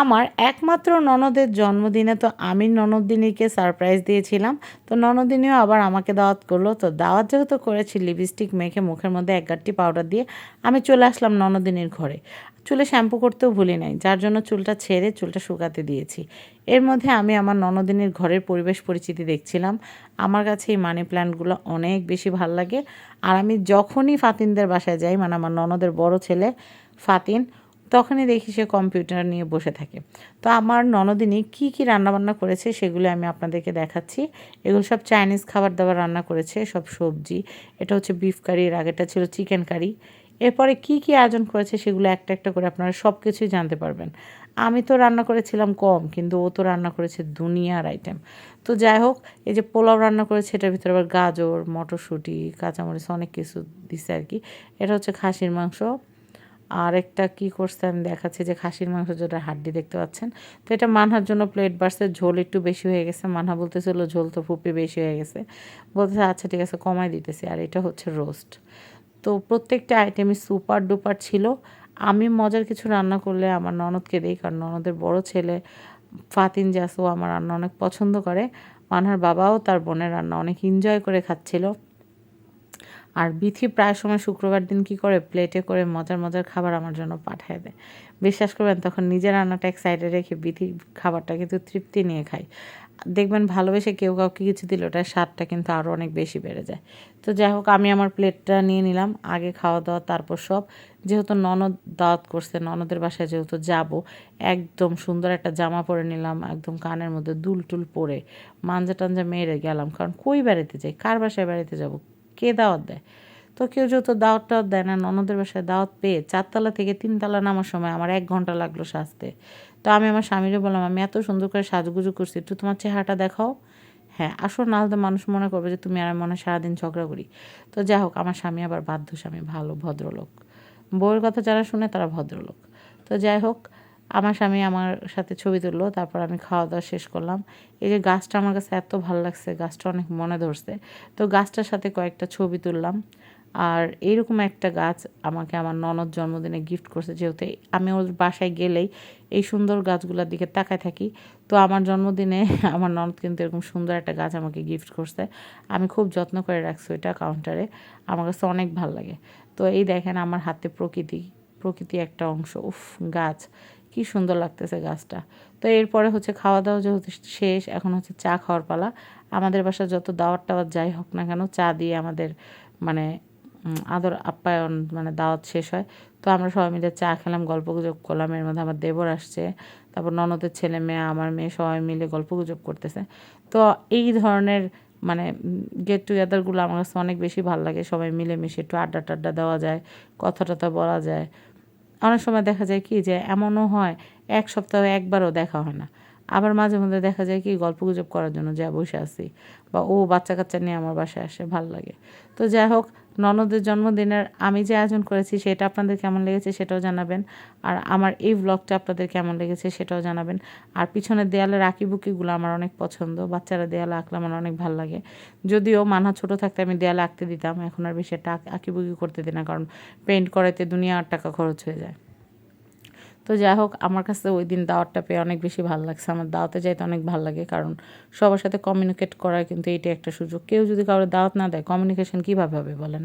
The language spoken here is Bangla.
আমার একমাত্র ননদের জন্মদিনে তো আমি ননদিনীকে সারপ্রাইজ দিয়েছিলাম। তো ননদিনীও আবার আমাকে দাওয়াত করল। তো দাওয়াত যেহেতু করেছি লিপস্টিক মেখে মুখের মধ্যে এক গাঁটটি পাউডার দিয়ে আমি চলে আসলাম ননদিনীর ঘরে। চুলে শ্যাম্পু করতেও ভুলি নাই, যার জন্য চুলটা ছেড়ে চুলটা শুকাতে দিয়েছি। এর মধ্যে আমি আমার ননদিনীর ঘরের পরিবেশ পরিচিতি দেখছিলাম। আমার কাছে এই মানি প্ল্যান্টগুলো অনেক বেশি ভালো লাগে। আর আমি যখনই ফাতিনদের বাসায় যাই মানে আমার ননদের বড় ছেলে ফাতিন তখনই দেখি সে কম্পিউটার নিয়ে বসে থাকে। তো আমার ননদিনী কী কী রান্নাবান্না করেছে সেগুলো আমি আপনাদেরকে দেখাচ্ছি। এগুলো সব চাইনিজ খাবার দাবার রান্না করেছে, সব সবজি। এটা হচ্ছে বিফ কারি এর আগেটা ছিল চিকেন কারি এরপরে কি কি আয়োজন করেছে সেগুলো একটা একটা করে আপনারা সব কিছুই জানতে পারবেন। আমি তো রান্না করেছিলাম কম, কিন্তু ও তো রান্না করেছে দুনিয়ার আইটেম তো যাই হোক, এই যে পোলাও রান্না করেছে, এটার ভিতরে আবার গাজর, মটরশুঁটি, কাঁচামরিচ, অনেক কিছু দিছে আর কি। এটা হচ্ছে খাসির মাংস। আর একটা কী করছে আমি দেখাচ্ছি যে খাসির মাংস যেটা হাড্ডি দেখতে পাচ্ছেন। তো এটা মানহার জন্য প্লেট বাড়ছে ঝোল একটু বেশি হয়ে গেছে। মানহা বলতেছিল ঝোল তো ফুপি বেশি হয়ে গেছে। বলতেছে আচ্ছা ঠিক আছে, কমাই দিতেছি। আর এটা হচ্ছে রোস্ট তো প্রত্যেকটা আইটেমই সুপার ডুপার ছিল। আমি মজার কিছু রান্না করলে আমার ননদকে দিই, কারণ ননদের বড় ছেলে ফাতিন জাসু আমার রান্না অনেক পছন্দ করে। মানহার বাবাও তার বোনের রান্না অনেক এনজয় করে খাচ্ছিল। আর বিথি প্রায় সময় শুক্রবার দিন কি করে প্লেটে করে মজার মজার খাবার আমার জন্য পাঠায় দেয়। বিশ্বাস করবেন, তখন নিজের রান্নাটা এক সাইডে রেখে বিথি খাবারটা কিন্তু তৃপ্তি নিয়ে খাই। দেখবেন ভালোবেসে কেউ কাউকে কিছু দিলে ওটার স্বাদটা কিন্তু আরও অনেক বেশি বেড়ে যায়। তো যাই হোক, আমি আমার প্লেটটা নিয়ে নিলাম, আগে খাওয়া দাওয়া, তারপর সব। যেহেতু ননদ দাওয়াত করছে, ননদের বাসায় যেহেতু যাব, একদম সুন্দর একটা জামা পরে নিলাম, একদম কানের মধ্যে দুল টুল পরে। মাঞ্জা টাঞ্জা মেরে গেলাম, কারণ কই বেড়াতে যাই? কার বাসায় বেড়াতে যাব? কে দাওয়াত দেয়? তো কেউ যেহেতু দাওয়াত টাওয়াত দেয় না, ননদের বাসায় দাওয়াত পেয়ে চারতলা থেকে তিনতলা নামার সময় আমার এক ঘণ্টা লাগল সাজতে। তো আমি আমার স্বামীরে বললাম, আমি এত সুন্দর করে সাজগুজু করছি, একটু তোমার চেহারাটা দেখাও। হ্যাঁ আসো না হলে মানুষ মনে করবে যে, তুমি আর মনে সারাদিন ঝগড়া করি। তো যাই হোক, আমার স্বামী আবার বাধ্য, স্বামী ভালো, ভদ্রলোক। বউয়ের কথা যারা শুনে তারা ভদ্রলোক। তো যাই হোক আমার স্বামী আমার সাথে ছবি তুললো, তারপর আমি খাওয়া দাওয়া শেষ করলাম। এই যে গাছটা আমার কাছে এত ভালো লাগছে, গাছটা অনেক মনে ধরছে। তো গাছটার সাথে কয়েকটা ছবি তুললাম। আর এইরকম একটা গাছ আমাকে আমার ননদ জন্মদিনে গিফট করছে, যেহেতু আমি ওর বাসায় গেলেই এই সুন্দর গাছগুলোর দিকে তাকায় থাকি। তো আমার জন্মদিনে আমার ননদ কিন্তু এরকম সুন্দর একটা গাছ আমাকে গিফট করছে। আমি খুব যত্ন করে রাখছি ওইটা কাউন্টারে আমার কাছে অনেক ভালো লাগে। তো এই দেখেন আমার হাতে প্রকৃতি প্রকৃতি একটা অংশ। উফ, গাছ। কি সুন্দর লাগতেছে গাছটা। তো এরপরে হচ্ছে খাওয়া দাওয়া যেহেতু শেষ, এখন হচ্ছে চা খাওয়ার পালা। আমাদের বাসা যত দাওয়াত টাওয়াত যাই হোক না কেন, চা দিয়ে আমাদের মানে আদর আপ্যায়ন মানে দাওয়াত শেষ হয়। তো আমরা সবাই মিলে চা খেলাম, গল্প গুজব করলাম। এর মধ্যে আমার দেবর আসছে, তারপর ননদের ছেলে মেয়ে, আমার মেয়ে সবাই মিলে গল্প গুজব করতেছে। তো এই ধরনের মানে গেট টুগেদারগুলো আমার কাছে অনেক বেশি ভালো লাগে। সবাই মিলেমিশে একটু আড্ডা টাড্ডা দেওয়া যায় কথা টথা বলা যায়। অনেক সময় দেখা যায় কি যে এমনও হয়, এক সপ্তাহে একবারও দেখা হয় না। আবার মাঝে মধ্যে দেখা যায় কি গল্প গুজব করার জন্য যা বসে আছি বা ও বাচ্চা কাচ্চা নিয়ে আমার বাসায় আসে, ভালো লাগে। তো যাই হোক ননদের জন্মদিনের আমি যে আয়োজন করেছি সেটা আপনাদের কেমন লেগেছে সেটাও জানাবেন। আর আমার এই ব্লগটা আপনাদের কেমন লেগেছে সেটাও জানাবেন। আর পিছনের দেয়ালের আঁকিবুকিগুলো আমার অনেক পছন্দ, বাচ্চারা দেয়ালে আঁকলে আমার অনেক ভালো লাগে। যদিও মানহা ছোট থাকতে আমি দেয়ালে আঁকতে দিতাম, এখন আর বেশি একটা আঁকিবুকি করতে দিই না, কারণ পেন্ট করাইতে দুনিয়া আট টাকা খরচ হয়ে যায়। তো যাই হোক, আমার কাছে ওই দিন দাওয়াতটা পেয়ে অনেক বেশি ভালো লাগছে। আমার দাওয়াতে যাইতে অনেক ভালো লাগে, কারণ সবার সাথে কমিউনিকেট করার কিন্তু এটি একটা সুযোগ। কেউ যদি কারোর দাওয়াত না দেয় কমিউনিকেশন কীভাবে হবে বলেন?